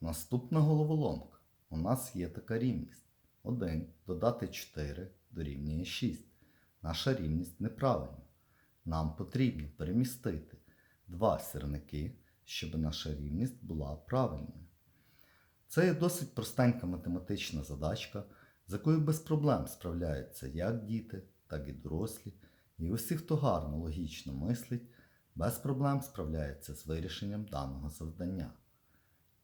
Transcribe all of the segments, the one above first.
Наступна головоломка. У нас є така рівність. 1 додати 4 дорівнює 6. Наша рівність неправильна. Нам потрібно перемістити два сірники, щоб наша рівність була правильною. Це є досить простенька математична задачка, з якою без проблем справляються як діти, так і дорослі. І усі, хто гарно логічно мислить, без проблем справляється з вирішенням даного завдання.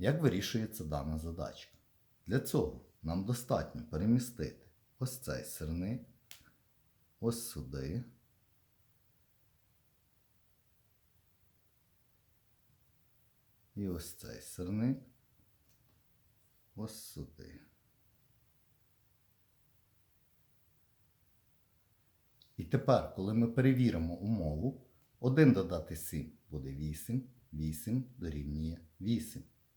Як вирішується дана задачка? Для цього нам достатньо перемістити ось цей сирник, ось сюди. І ось цей сирник ось сюди. І тепер, коли ми перевіримо умову, 1 додати 7 буде 8, 8 дорівнює 8.